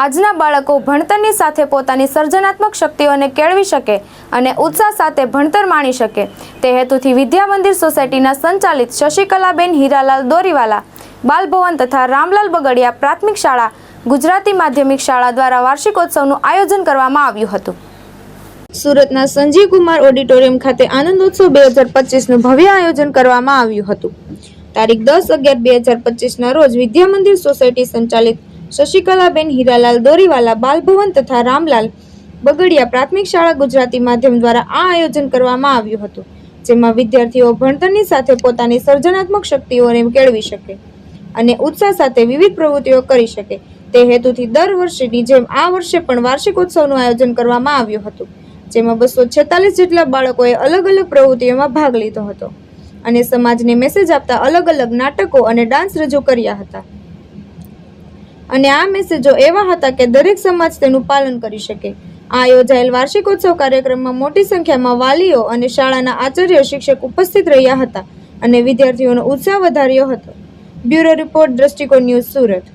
આજના બાળકો ભણતરની સાથે પોતાની સર્જનાત્મક શક્તિઓને કેળવી શકે અને ઉત્સાહ સાથે ભણતર માણી શકે. તે હેતુથી વિદ્યા મંદિર સોસાયટીના સંચાલિત શશિકલાબેન હીરાલાલ દોરીવાલા, બાલભવન તથા રામલાલ બગડિયા પ્રાથમિક શાળા, ગુજરાતી માધ્યમિક શાળા દ્વારા વાર્ષિકોત્સવનું આયોજન કરવામાં આવ્યું હતું. સુરતના સંજીવ કુમાર ઓડિટોરિયમ ખાતે આનંદોત્સવ બે હજાર પચીસનું ભવ્ય આયોજન કરવામાં આવ્યું હતું. તારીખ દસ અગિયાર બે હજાર પચીસના રોજ વિદ્યા મંદિર સોસાયટી સંચાલિત શશિકલાબેન હીરાલાલ દોરીવાલા, બાલભવન તથા રામલાલ બગડિયા પ્રાથમિક શાળા ગુજરાતી માધ્યમ દ્વારા આ આયોજન કરવામાં આવ્યું હતું, જેમાં વિદ્યાર્થીઓ ભણતરની સાથે પોતાની સર્જનાત્મક શક્તિઓને કેળવી શકે અને ઉત્સાહ સાથે વિવિધ પ્રવૃત્તિઓ કરી શકે. તે હેતુથી દર વર્ષેની જેમ આ વર્ષે પણ વાર્ષિક ઉત્સવનું આયોજન કરવામાં આવ્યું હતું, જેમાં બસો છેતાલીસ જેટલા બાળકોએ અલગ અલગ પ્રવૃત્તિઓમાં ભાગ લીધો હતો અને સમાજને મેસેજ આપતા અલગ અલગ નાટકો અને ડાન્સ રજૂ કર્યા હતા. અને આ મેસેજો એવા હતા કે દરેક સમાજ તેનું પાલન કરી શકે. આ યોજાયેલ વાર્ષિકોત્સવ કાર્યક્રમમાં મોટી સંખ્યામાં વાલીઓ અને શાળાના આચાર્ય શિક્ષક ઉપસ્થિત રહ્યા હતા અને વિદ્યાર્થીઓનો ઉત્સાહ વધાર્યો હતો. Bureau report Drashtikon news Surat.